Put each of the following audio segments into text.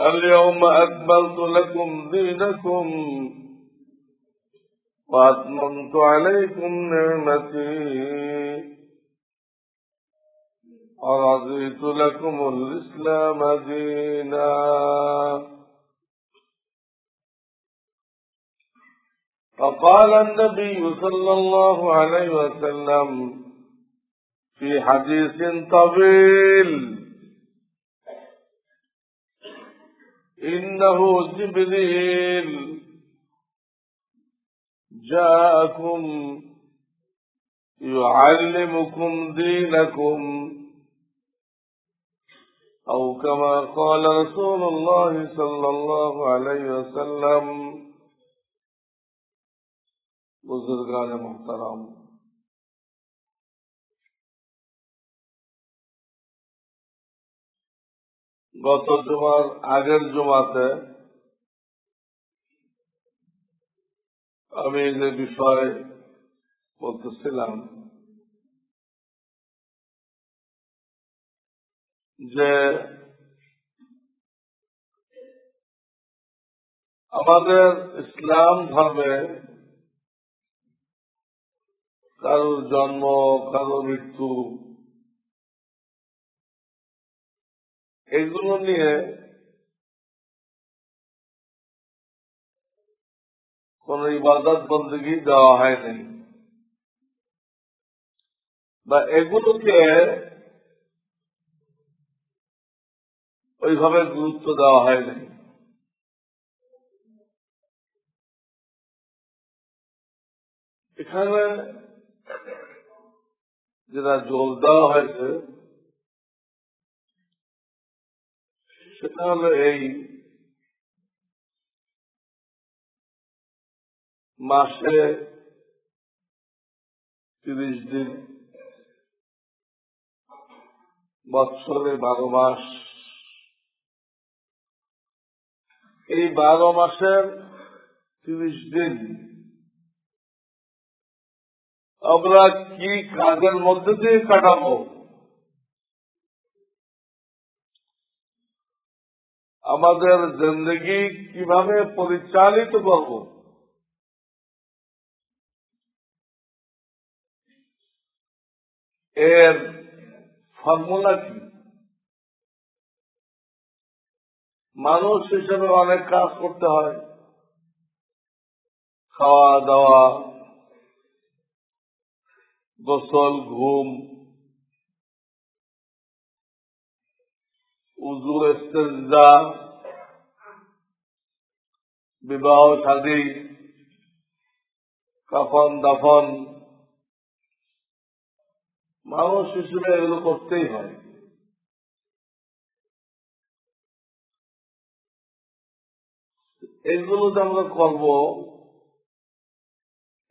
اليوم أكملت لكم دينكم وأتممت عليكم نعمتي ورضيت لكم الإسلام دينا. فقال النبي صلى الله عليه وسلم في حديث طويل إنه جبريل. جاءكم يعلمكم دينكم. أو كما قال رسول الله صلى الله عليه وسلم. بزرگان محترم গত জুমার আগের জুমাতে আমি যে বিষয় বলতেছিলাম যে আমাদের ইসলাম ধর্মে কারোর জন্ম কারও মৃত্যু এগুলো নিয়ে কোন ইবাদত বন্দী দেওয়া হয়নি। বা এগুলোকে ওইভাবে গুরুত্ব দেওয়া হয়নি। এখানে যেটা জোর দেওয়া হয়েছে সেটা হলো এই মাসে তিরিশ দিন, বৎসরে বারো মাস। এই বারো মাসের তিরিশ দিন আমরা কি কাজের মধ্যে দিয়ে কাটাবো? আমাদের জিন্দগি কীভাবে পরিচালিত করব? এর ফর্মুলা কি? মানুষ হিসেবে অনেক কাজ করতে হয়। খাওয়া দাওয়া গোসল, ঘুম উজু ইস্তেজা বিবাহ শাদী কাফন দাফন মানুষ হিসেবে এগুলো করতেই হয়। এগুলো যে আমরা করব,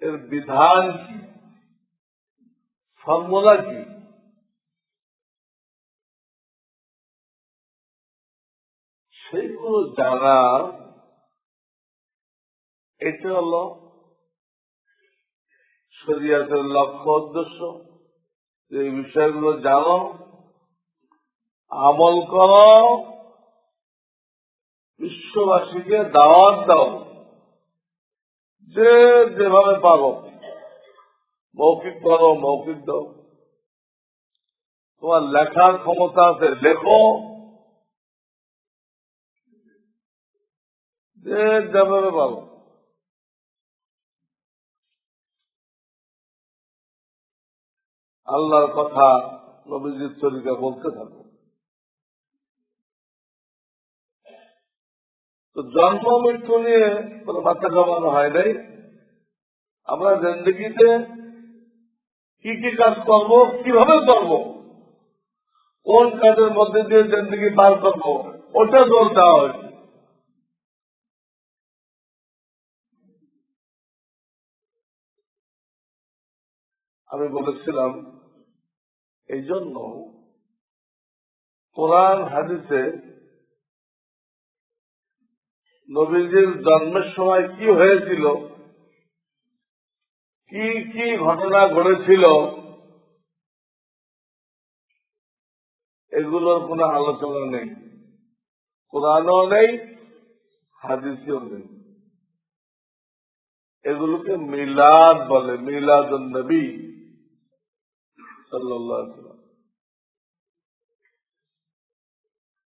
এর বিধান কি? ফর্মুলা কি? সেইগুলো জানা এটা হল শরিয়াতের লক্ষ্য উদ্দেশ্য। যে বিষয়গুলো জানো, আমল করো, বিশ্ববাসীকে দাওয়াত দাও, যে যেভাবে পারো। মৌখিক করো মৌখিক দাও। তোমার লেখার ক্ষমতা আছে, লেখো। যে পারো আল্লাহর কথা নবীজির তরিকা বলতে থাকো তো জন্ম মৃত্যু নিয়ে কোনো মাথা কামানো হয় নাই আমরা জিন্দগিতে কি কি কাজ করব কীভাবে করব কোন কাজের মধ্যে দিয়ে জিন্দগি পার করব ওটা জোর দেওয়া হয়েছে আমি বলেছিলাম এই জন্য কোরআন, হাদিসে নবীজির জন্মের সময় কি হয়েছিল? কি কি ঘটনা ঘটেছিল? এগুলোর কোনো আলোচনা নেই। কোরআনও নেই, হাদিসেও নেই। এগুলোকে মিলাদ বলে মিলাদ নবী।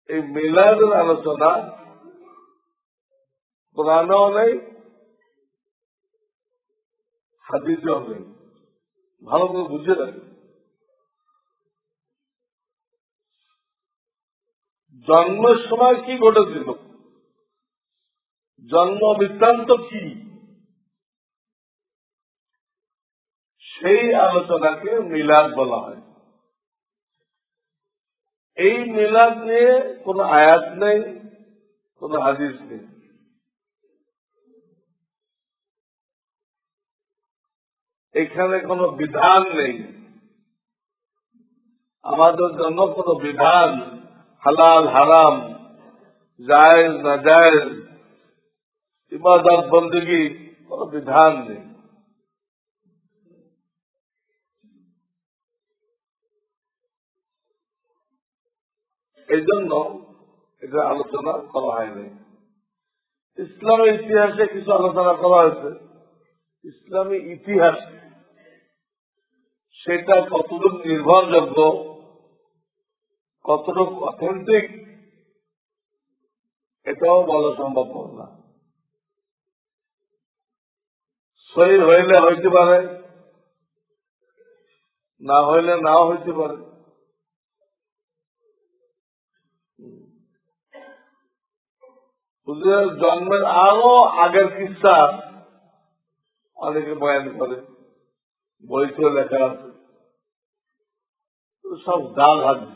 এই মিলাদের আলোচনা কোরআনও নেই, হাদিসেও নেই। ভালো করে বুঝে রাখে জন্মের সময় কি ঘটেছিল? জন্ম বৃত্তান্ত কি? সেই আলোচনাকে মিলাদ বলা হয়। এই মিলাদ নিয়ে কোন আয়াত নেই, কোন হাদিস নেই। এখানে কোনো বিধান নেই। আমাদের জন্য কোনো বিধান হালাল, হারাম, জায়েজ না জায়েজ ইবাদত বন্দী কোন বিধান নেই। এই জন্য এটা আলোচনা করা হয়নি। ইসলামের ইতিহাসে কিছু আলোচনা করা হয়েছে। ইসলামী ইতিহাস সেটা কতটুকু নির্ভরযোগ্য, কতটুকু অথেন্টিক এটাও বলা সম্ভব না। সহি হইলে হইতে পারে, না হইলে নাও হইতে পারে। জন্মের আরও আগের কিস্সা অনেকে বয়ান করে বইতে লেখা আছে। সব ডাল হাজি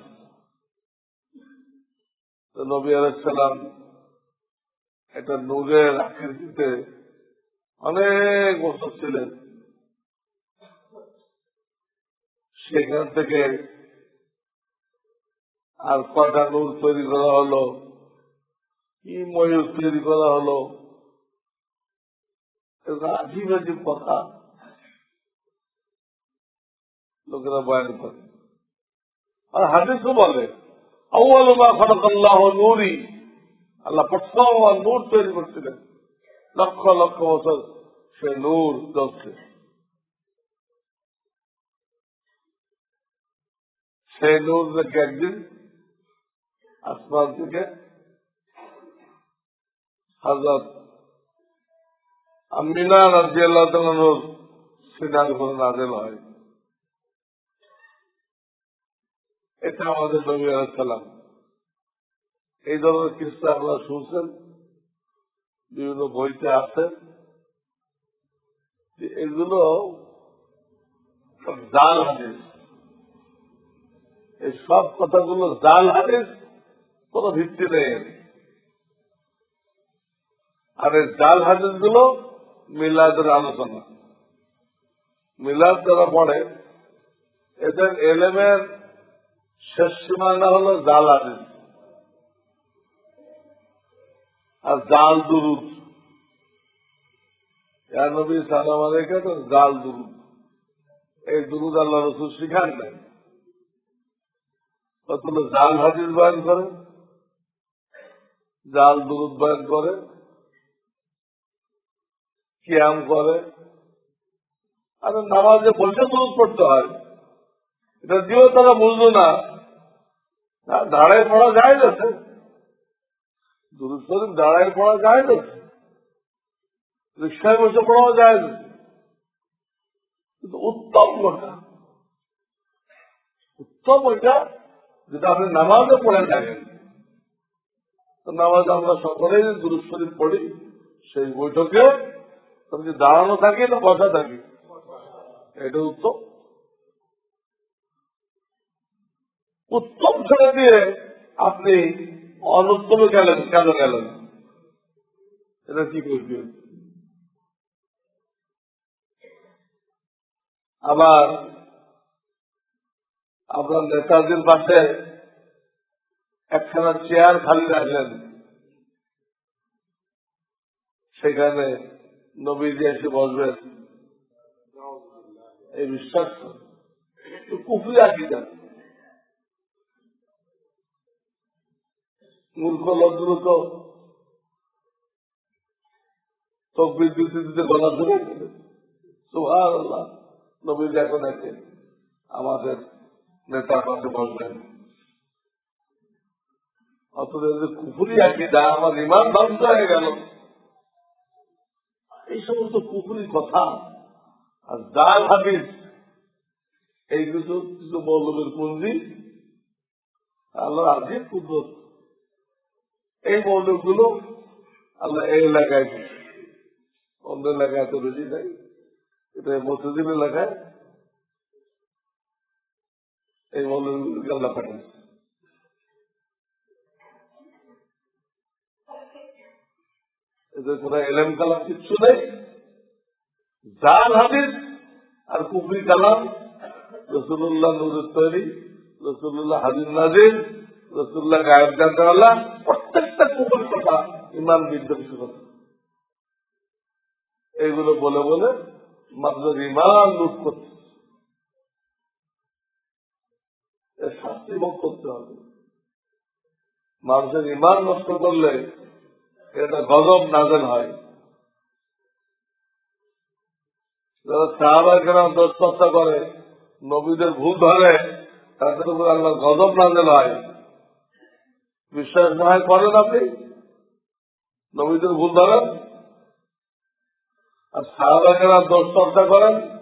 নবী আলাইসালাম একটা নূরের আকৃতিতে অনেক বছর ছিলেন। সেখান থেকে আর কটা নূর তৈরি করা হলো? কি ময়ূর তৈরি করা হলো? আজীব আজীব কথা। লোকেরা বয়ান করে আর হাদিসও বলে নূরি। আল্লাহ প্রথম নূর তৈরি করছিলেন। লক্ষ লক্ষ সে নূর সেই নূর দেখে একদিন আসমান থেকে আমিনা রাজি আল্লাহ নাজেল হয়। এটা আমাদের নবী এই ধরনের কিস্তা আপনারা শুনছেন, বিভিন্ন বইতে আছে। এগুলো জাল হাদিস। এই সব কথাগুলো জাল হাদিস কোন ভিত্তি নেই। আর এই জাল হাদিসগুলো মিলাদের আলোচনা। মিলাদ যারা পড়ে, এদের এলেমের শেষ সীমানা হলো জাল হাদিস। আর জাল দুরুদ। নবী সালাম তো জাল দুরুদ। এই দুরুদ আল্লাহ রসুল শিখান নাই। জাল হাদিস বয়ান করে, জাল দুরুদ বয়ান করে কিয়াম করে। আর নামাজে বসে দুরুদ পড়তে হয়। এটা দিয়েও তারা বুঝলো না। না, দাঁড়ায় পড়া যায় যাচ্ছে দুরুদ শরীফ দাঁড়ায় পড়া যায় যাচ্ছে রিক্সায় বসে পড়াও যায় না। কিন্তু উত্তম ওটা উত্তম ওইটা যেটা আপনি নামাজে পড়ে থাকেন। নামাজে আমরা সকলেই দুরুদ পড়ি সেই বৈঠকে তবে কি দাঁড়ানো থাকে না বসা থাকে। এটা উত্তম। উত্তম ছেড়ে দিয়ে আপনি অনুত্তমে গেলেন, কেন গেলেন? এটা কি করবেন আবার আপনার নেতাজির পাশে একখানা চেয়ার খালি রাখলেন। সেখানে নবীজি এসে বসবেন এই বিশ্বাস কুফরি আকিদা। মূর্খ লজ্জুত তকবির দিতে দিতে গলা ধরে সুহার আল্লাহ এখন আছে আমাদের নেতা পাশে বসবেন। অথচ কুফুরি আকিদা, আমার ইমান ধ্বংস হয়ে গেল। সমস্ত কুফুরি কথা। আর জাল হাদিস, এই কিছু মৌলবের পুঞ্জি আল্লাহ আজিব কুদরত। এই মৌলগুলো আল্লাহ এই এলাকায়। অন্য এলাকায় তো বেশি নাই। এটা মসজিদ এলাকায়। এই মৌলগুলোকে আল্লাহ পাঠিয়েছে এদের এলেম কালাম কিচ্ছু নেই। জাল হাদিস আর কুফরি কালাম। রসুল্লাহ তৈরি রসুল্লাহ নাজির রসুল্লাহ গায়েব প্রত্যেকটা কুফরি কথা ইমান এইগুলো বলে বলে মানুষের ইমান লুট করছে। শাস্তি ভোগ করতে হবে। মানুষের ইমান নষ্ট করলে এটা গজব নাজেল হয়। করে, নবীদের ভুল ধরে, তাদের উপর আল্লাহ গজব নাজেল হয়। বিশ্বাস না হয় করেন আপনি? নবীদের ভুল ধরেন? আর সাহাবাই কেন দোষ চর্চা করেন?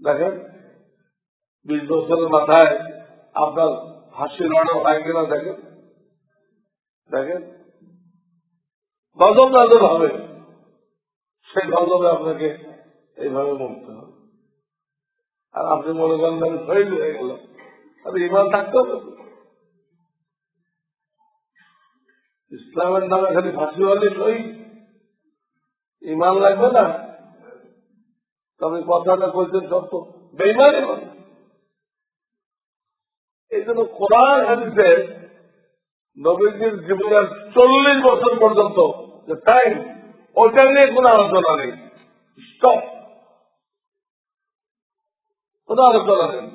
দেখেন, বিশ বছরের মাথায় আপনার হাসি লড়া হয় কিনা দেখেন। দেখেন গজব নাজল হবে সেই গজবে আপনাকে এইভাবে মরতে হবে। আর আপনি মনে করেন আমি শহীদ হয়ে গেল। আর ইমান থাকতে হবে ইসলামের নামে খালি ফাঁসি হলে শহীদ ইমান লাগবে না। তবে কথাটা কইছেন সত্য। বেইমানি এই জন্য কোরআন হাদিসে নবীজির জীবনের চল্লিশ বছর পর্যন্ত টাইম ওটা নিয়ে কোনো আলোচনা নেই। স্টপ কোনো আলোচনা নেই।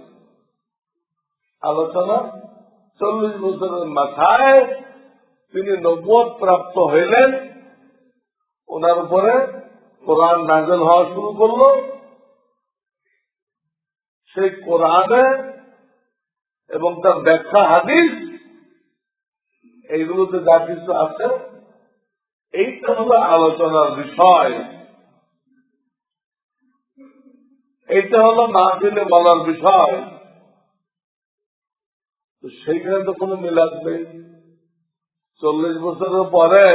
আলোচনা চল্লিশ বছরের মাথায় তিনি নব্বত প্রাপ্ত হইলেন, ওনার উপরে কোরআন নাজল হওয়া শুরু করল। সেই কোরআনে এবং তার ব্যাখ্যা হাদিস এইগুলোতে যা কিছু আছে, এইটা হলো আলোচনার বিষয়। এইটা হলো মাহফিলে বলার বিষয়। সেইখানে তো কোনো মিলাদ নেই চল্লিশ বছরের পরে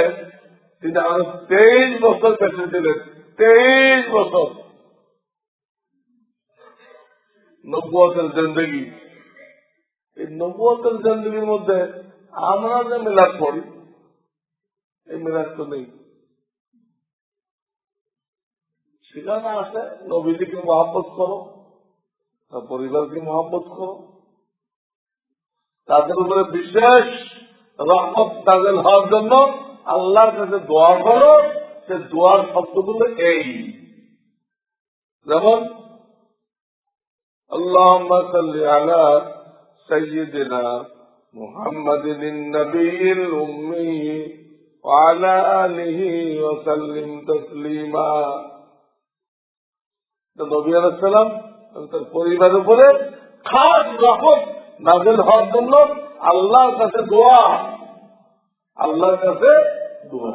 তিনি আরও তেইশ বছর বেঁচে ছিলেন। তেইশ বছর। নব্বতের জিন্দগি। এই নব্বতের জিন্দগির মধ্যে আমরা যে মেলাদ করি এই মেলাদ তো নেই। সেখানে আসে নবীদিকে মহাব্বত করো, তার পরিবারকে মহাব্বত করো। তাদের উপরে বিশেষ রহমত তাদের হওয়ার জন্য আল্লাহর কাছে দোয়া করো, সে দোয়ার শব্দগুলো এই। যেমন আল্লাহ সৈয়দিনা محمد النبي الأمي وعلى آله وسلم تسليما নবী আলাইসালাম তার পরিবারের উপরে খাস রহমত নাজেল হওয়ার জন্য আল্লাহর কাছে দোয়া আল্লাহর কাছে দোয়া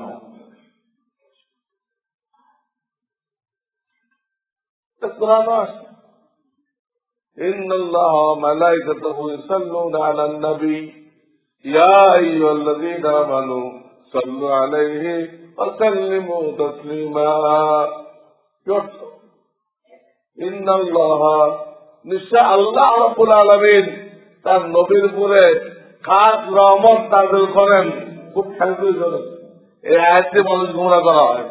কোরআন আসছে إن الله وملائكته يصلون على النبي يا أيها الذين آمنوا صلوا عليه وسلموا تسليما إن الله নিশ্চয় আল্লাহ রব্বুল আলমিন তার নবীর উপরে খাস রহমত নাজিল করেন খুব খেয়াল করে শোনেন। এই আয়াতটি মানুষ গুমরা করা হয়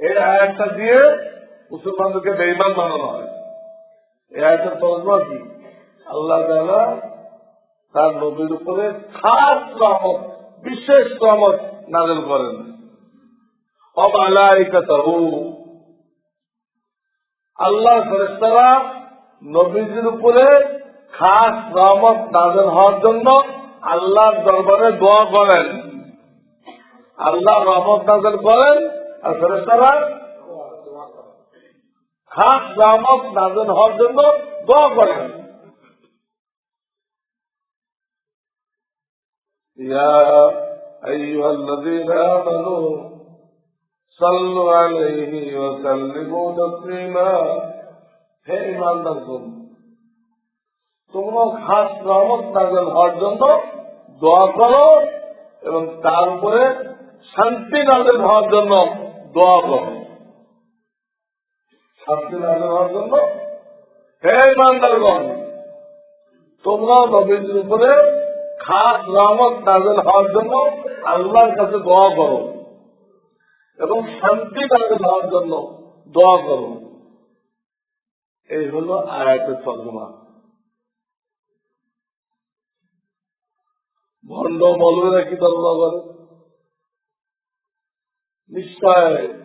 এই আয়াতটা দিয়ে মুসলমানদেরকে বেইমান বানানো হয় আল্লাহ তার উপরে খাস রহমত, বিশেষ রহমত নাজিল করেন। আল্লাহ ফেরেশতারা নবীজির উপরে খাস রহমত নাজেল হওয়ার জন্য আল্লাহর দরবারে দোয়া করেন। আল্লাহ রহমত নাজেল করেন আর ফেরেশতারা খাস রহমত নাজেল হওয়ার জন্য দোয়া করেন يا أيها الذين آمنوا صلوا عليه وسلموا تسليما হে ইমানদার কোন তোমরা খাস রহমত নাজল হওয়ার জন্য দোয়া করো এবং তার উপরে শান্তি নাজল হওয়ার জন্য দোয়া করো শান্তি নাজল হওয়ার জন্য তোমরা নবীজির উপরে খাস রহমত নাজল হওয়ার জন্য আল্লাহর কাছে দোয়া করো এবং শান্তি নাজল হওয়ার জন্য দোয়া করো। এই হল আয়াতের তর্জমা। ভণ্ড মৌলবীরা কি তর্জমা করে? নিশ্চয়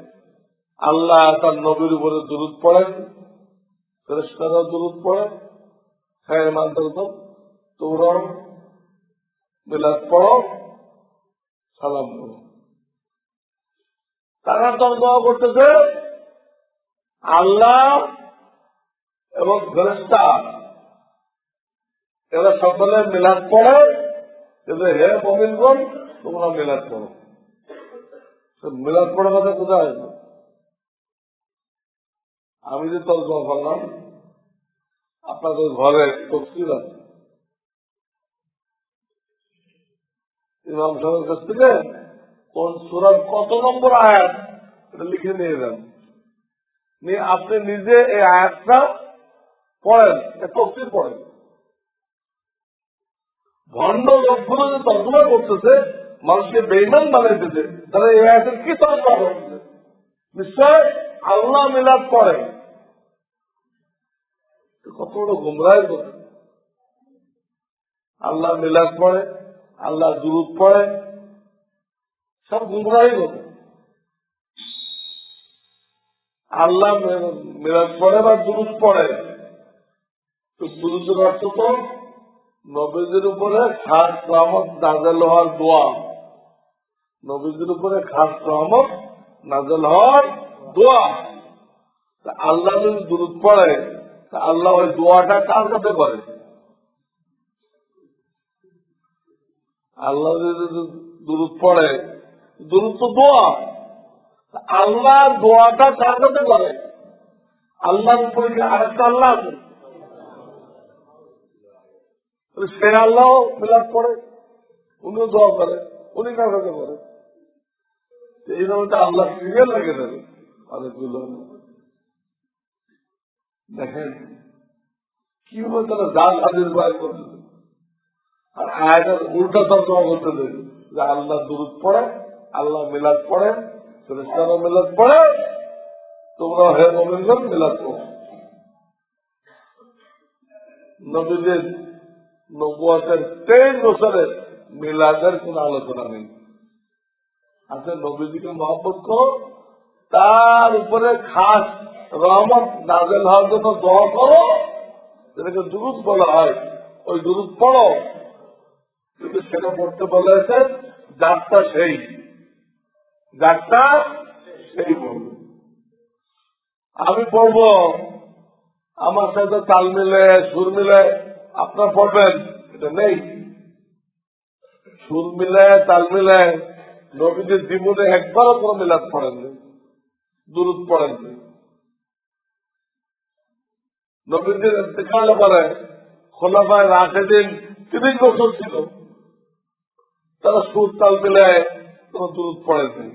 আল্লাহ তার নবীর উপরে দূরত পড়েন ফেরেস্তারাও দূরত পড়ে হ্যাঁ মানতে তোমরাও মিলাদ পড়ো, সালাম করো তারা তর্জমা করতেছে, আল্লাহ এবং ফেরেস্তা এরা সকলে মিলাদ পড়ে, কিন্তু হে মমিনগণ, তোমরা মিলাদ তো মিলাদ পড়ে কথা কোথায় আসবে? আমি যে তর্জমা করলাম, আপনাদের ঘরে তফসিল আছে। ইমাম সাহেবের কাছ থেকে কোন সুরার কত নম্বর আয়াত, এটা লিখে নিয়ে যান। নিয়ে আপনি নিজে এই আয়াতটা পড়েন তফসিল পড়েন। ভণ্ড লোকগুলো যে তর্জমা করতেছে, মানুষকে বেইমান বানাইতেছে, তারা এই আয়াতের কি তর্জমা করতেছে? নিশ্চয় আল্লাহ মিলাদ পড়ে কত বড় গুমরাহ কথা আল্লাহ মিলাদ পড়ে, আল্লাহ দুরুদ পড়ে, সব গুমরাহি কথা আল্লাহ মিলাদ পড়ে বা দুরুদ পড়ে? তো দুরুদের অর্থ তো, নবীদের উপরে খাস রহমত নাজেল হওয়ার দোয়া। নবীদের উপরে খাস রহমত নাজেল হওয়ার দোয়া। আল্লাহ যদি দুরুদ পড়ে আল্লাহ ওই দোয়াটা কার কাছে করে? আল্লাহ দুরুদ পড়ে, দুরুদ তো দোয়া। আল্লাহ দোয়াটা কার কাছে করে? আল্লাহর উপরে আরেকটা আল্লাহ আছে? সে আল্লাহ মিলাদ পড়ে উনিও দোয়া করে, উনি কার কাছে করে? তো এইরকম আল্লাহ সিরিয়াল লাগে দেবে। অনেকগুলো দেখেন কীভাবে তারা জাল হাজির বাইর করতেছে আর আয়াতের উল্টা তর্জমা করতেছে যে আল্লাহ দুরুদ পড়ে, আল্লাহ মিলাদ পড়ে ফেরেস্তারা মিলাদ পড়ে তোমরা হে মোমিনগণ মিলাদ পড়ো। নবীদের নব্বতের তেইশ বছরের মিলাদের কোন আলোচনা নেই। আচ্ছা নবীজিকে করো, তার উপরে খাস রহমত নাজেল হওয়ার জন্য দোয়া করো, যেটাকে দুরুদ বলা হয়, ওই দুরুদ পড়ো। কিন্তু সেটা পড়তে বলা হয়েছে যাত্রা সেই। যাত্রা সেই পড়বে আমি পড়ব, আমার সাথে তাল মিলে, সুর মিলে, আপনার পড়বেন, এটা নেই। সুর মিলে, তাল মিলে নবীদের জীবনে একবারও কোনো মিলাদ পড়েননি দূরত পড়েননি। নবীদের খোলাফায় রাশেদিন তিরিশ বছর ছিল। তারা তাল পড়েননি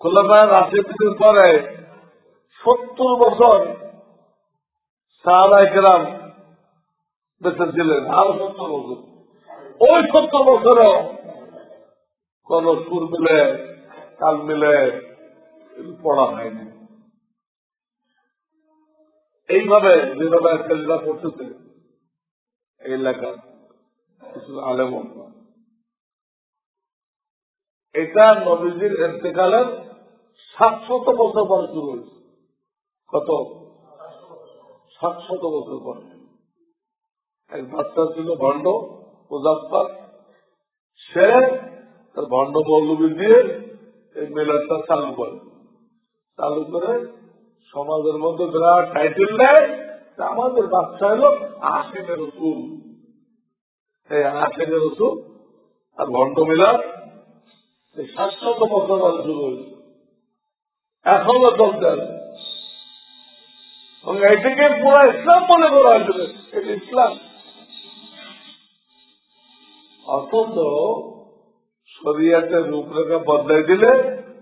খোলাফায় রাশেদিনের পরে সত্তর বছর সাহাবাই কেরাম বেঁচে ছিলেন আরও সত্তর বছর। ওই সত্তর বছরও কোন সুর মিলে তাল মিলে পড়া হয়নি। এইভাবে যেভাবে ছেলেরা পড়তেছে এই এলাকার কিছু আলেম এটা নবীজির এতেকালের সাতশত বছর পরে শুরু হয়েছে। কত? সাতশত বছর পরে। এক বাচ্চা ছিল ভণ্ড মুজাফর সে তার ভণ্ড মৌলবী দিয়ে এই মেলাটা চালু করে। চালু করে সমাজের মধ্যে বিরাট টাইটেল দেয় যে আমাদের বাচ্চা হলো আশেকের রসুল। আশেকের রসুল আর ভণ্ড মিলার শাশ্বত ধরে শুরু হয়েছে এখনও চলতে আছে এটাকে পুরো ইসলাম মনে করা হয়েছিল এটা ইসলাম। অথচ শরিয়াতের রূপরেখা বদলাই দিলে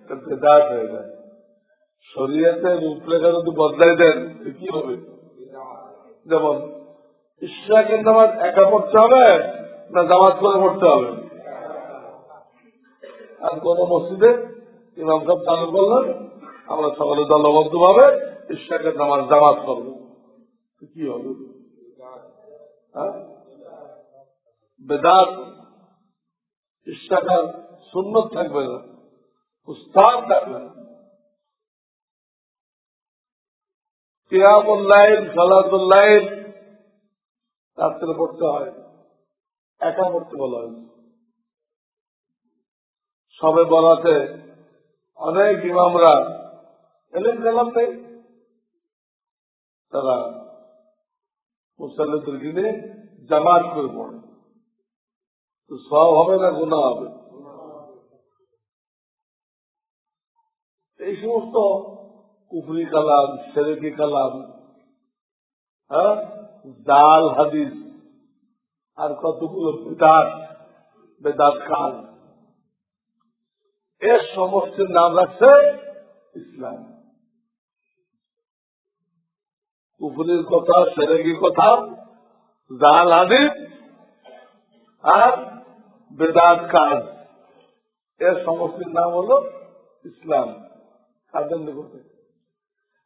তা বেদাত হয়ে যায়। রূপরেখা যদি বদলাই দেন কি হবে? যেমন নামাজ একা পড়তে হবে না জামাত করে পড়তে হবে? আর কোন মসজিদে ইমাম সাহেব চালু করলেন, আমরা সকলে দলবদ্ধ ভাবে ইশরাকের নামাজ জামাত করব। কি হবে? হ্যাঁ? বেদাত ইশরাকার সুন্নত থাকবে না। উস্তাদ থাকবে না। রাত্রে হয়। একা বলা সবে বলাতে অনেক ইমামরা এলেন গেলাম তারা মুসাল্লিদের দিনে জামাত করে পড়ে। তো সব হবে না গুণা হবে? এই সমস্ত কুফরি কালাম, সেরেকি কালাম হ্যাঁ? জাল, হাদিস, আর কতগুলো বেদাত বেদাত কাজ এর সমষ্টির নাম রাখছে ইসলাম। কুফরির কথা সেরেকি কথা, জাল, হাদিস, আর বেদাত কাজ এর সমষ্টির নাম হলো ইসলাম। কাদের নিকটে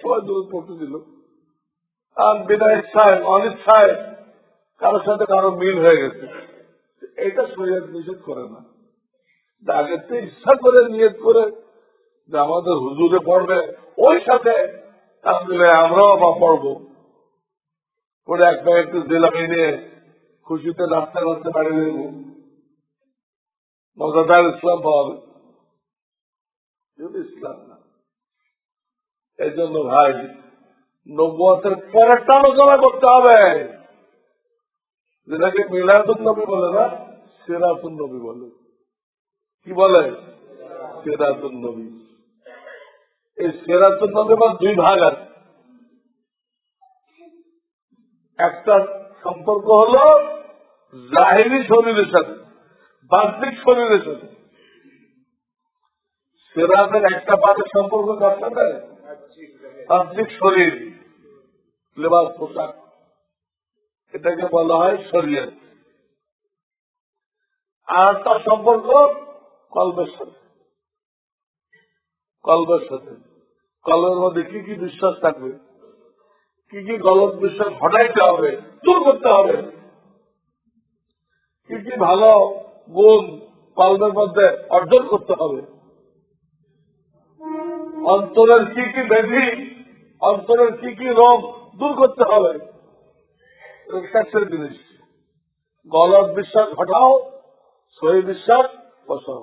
সবাই দূর পড়তেছিল আর বিনা ইচ্ছায় অনিচ্ছায় কারোর সাথে কারও মিল হয়ে গেছে। এটা শরীর নিষেধ করে না। তো ইচ্ছা করে করে যে আমাদের হুজুরে পড়বে, ওই সাথে আমরাও বা পড়ব। পরে এক একটু জেলামি নিয়ে খুশিতে নাচতে নাচতে বাড়ি দেব মজাদার ইসলাম পাওয়াবে ইসলাম না এই জন্য ভাই নব্বতের পরেরটা আলোচনা করতে হবে। যেটাকে মিলাদুল নবী বলে না সিরাতুল নবী বলে। কি বলে? সিরাতুল নবী। এই সিরাতুল নবী বা দুই ভাগ আছে। একটা সম্পর্ক হলো জাহিরি শরীরের সাথে, বাহ্যিক শরীরের সাথে। সেরাতের একটা ভাগের সম্পর্ক কার সাথে? বাহ্যিক শরীর লেবাস পোশাক, এটাকে বলা হয় শরীয়ত আর তার সম্পর্ক কল্পের সাথে। কল্পের সাথে। কল্পের মধ্যে কি কি বিশ্বাস থাকবে? কি কি গলত বিশ্বাস হটাইতে হবে, দূর করতে হবে? কি কি ভালো গুণ কল্পের মধ্যে অর্জন করতে হবে? অন্তরের কি কি ব্যাধি অন্তরের কি কি রোগ দূর করতে হবে? চারটের জিনিস। গলত বিশ্বাস ঘটাও সহি বিশ্বাস বসাও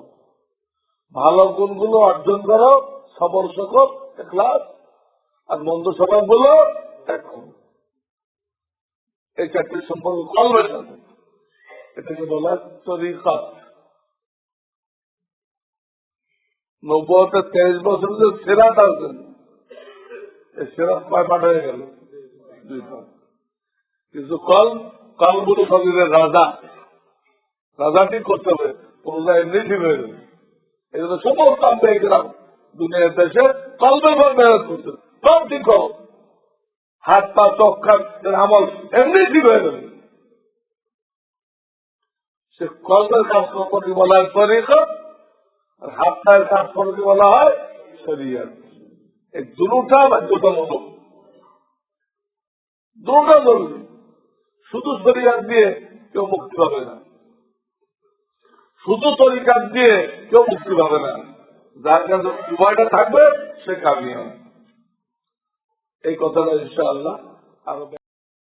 ভালো গুণগুলো অর্জন করো সবর সকল ক্লাস আর মন্দ স্বভাবগুলো এখন এই চারটির সম্পর্ক সাথে এটাকে বলা তরিকত। নব্বতে তেইশ বছর যে সেরাত আছেন গেল। শরীরের রাজা। করতে হবে হয়ে যাবে এই জন্য সমস্ত দুনিয়ার দেশে কলমের পর মেহনত করতে। কল ঠিক করো হাত পা, চোখ আমল এমনি ঠিক হয়ে যাবে সে কলমের কাজ করতে বলা হয় হাত পায়ের কাজ করতে বলা হয় দুটা বাধ্যতামূলক দুটা জরুরি। শুধু শরীর দিয়ে কেউ মুক্তি পাবে না। শুধু তরিকার দিয়ে কেউ মুক্তি পাবে না। যার কাছে উভয়টা থাকবে, সে কামিয়ে এই কথাটা ইনশাআল্লাহ আরও